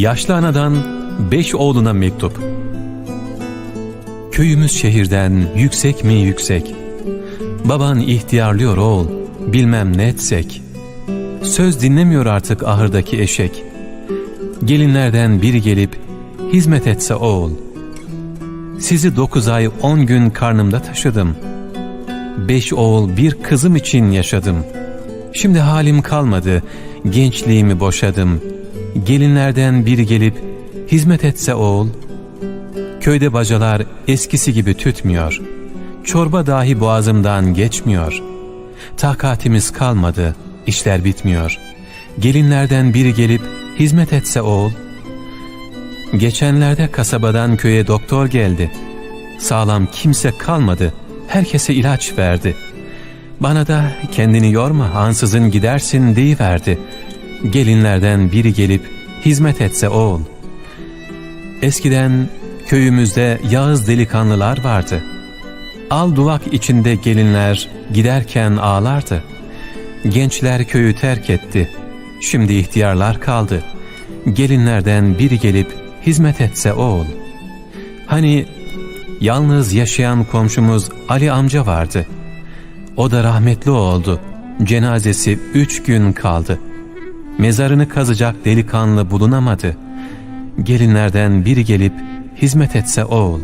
Yaşlı anadan beş oğluna mektup. Köyümüz şehirden yüksek mi yüksek. Baban ihtiyarlıyor oğul, bilmem ne etsek. Söz dinlemiyor artık ahırdaki eşek. Gelinlerden biri gelip hizmet etse oğul. Sizi dokuz ay on gün karnımda taşıdım. Beş oğul bir kızım için yaşadım. Şimdi halim kalmadı, gençliğimi boşadım. Gelinlerden biri gelip hizmet etse oğul. Köyde bacalar eskisi gibi tütmüyor. Çorba dahi boğazımdan geçmiyor. Takatimiz kalmadı, işler bitmiyor. Gelinlerden biri gelip hizmet etse oğul. Geçenlerde kasabadan köye doktor geldi. Sağlam kimse kalmadı, herkese ilaç verdi. Bana da kendini yorma ansızın gidersin deyiverdi. Gelinlerden biri gelip hizmet etse oğul. Eskiden köyümüzde Yağız delikanlılar vardı. Al duvak içinde gelinler giderken ağlardı. Gençler köyü terk etti. Şimdi ihtiyarlar kaldı. Gelinlerden biri gelip hizmet etse oğul. Hani yalnız yaşayan komşumuz Ali amca vardı. O da rahmetli oldu. Cenazesi üç gün kaldı. Mezarını kazacak delikanlı bulunamadı. Gelinlerden biri gelip hizmet etse oğul.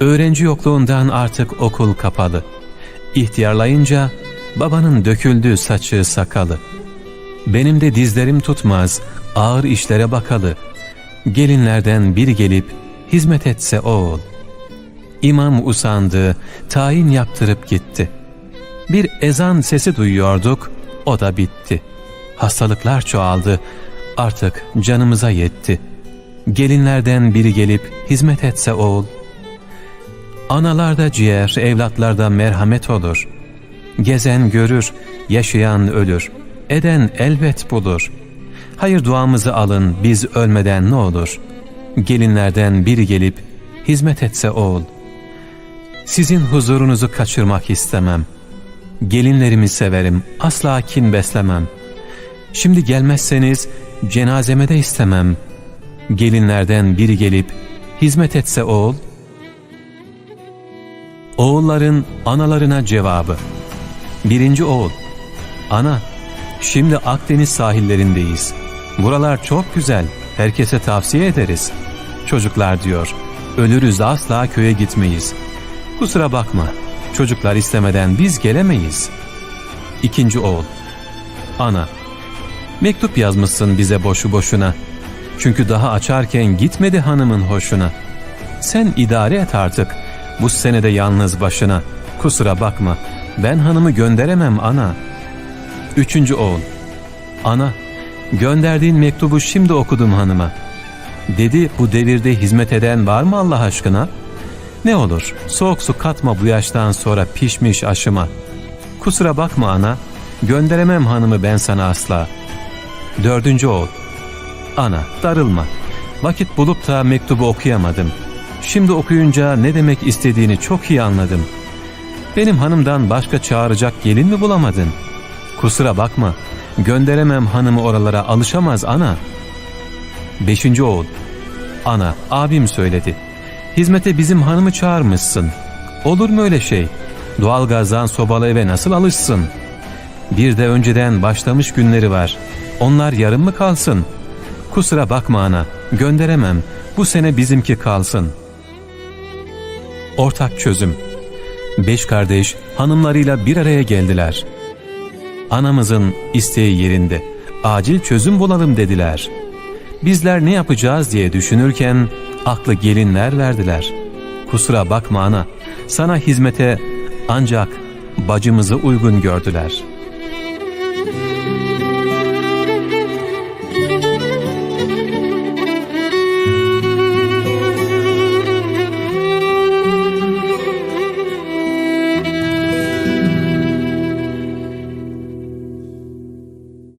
Öğrenci yokluğundan artık okul kapalı. İhtiyarlayınca babanın döküldü saçı sakalı. Benim de dizlerim tutmaz, ağır işlere bakalı. Gelinlerden biri gelip hizmet etse oğul. İmam usandı, tayin yaptırıp gitti. Bir ezan sesi duyuyorduk, o da bitti. Hastalıklar çoğaldı, artık canımıza yetti. Gelinlerden biri gelip hizmet etse oğul. Anallarda ciğer, evlatlarda merhamet olur. Gezen görür, yaşayan ölür. Eden elbet bulur. Hayır duamızı alın biz ölmeden ne olur. Gelinlerden biri gelip hizmet etse oğul. Sizin huzurunuzu kaçırmak istemem. Gelinlerimi severim, asla kin beslemem. Şimdi gelmezseniz cenazeme de istemem. Gelinlerden biri gelip hizmet etse oğul. Oğulların analarına cevabı. Birinci oğul. Ana, şimdi Akdeniz sahillerindeyiz. Buralar çok güzel, herkese tavsiye ederiz. Çocuklar diyor, ölürüz asla köye gitmeyiz. Kusura bakma, çocuklar istemeden biz gelemeyiz. İkinci oğul. Ana, mektup yazmışsın bize boşu boşuna. Çünkü daha açarken gitmedi hanımın hoşuna. Sen idare et artık, bu senede yalnız başına. Kusura bakma, ben hanımı gönderemem ana. Üçüncü oğul. Ana, gönderdiğin mektubu şimdi okudum hanıma. Dedi bu devirde hizmet eden var mı Allah aşkına? Ne olur soğuk su katma bu yaştan sonra pişmiş aşıma. Kusura bakma ana, gönderemem hanımı ben sana asla. Dördüncü oğul. Ana darılma. Vakit bulup da mektubu okuyamadım. Şimdi okuyunca ne demek istediğini çok iyi anladım. Benim hanımdan başka çağıracak gelin mi bulamadın? Kusura bakma, gönderemem hanımı oralara alışamaz ana. Beşinci oğul. Ana, abim söyledi. Hizmete bizim hanımı çağırmışsın. Olur mu öyle şey? Doğalgazdan sobalı eve nasıl alışsın? Bir de önceden başlamış günleri var. Onlar yarım mı kalsın? Kusura bakma ana, gönderemem. Bu sene bizimki kalsın. Ortak çözüm. Beş kardeş hanımlarıyla bir araya geldiler. Anamızın isteği yerinde. Acil çözüm bulalım dediler. Bizler ne yapacağız diye düşünürken aklı gelinler verdiler. Kusura bakma ana, sana hizmete ancak bacımızı uygun gördüler.''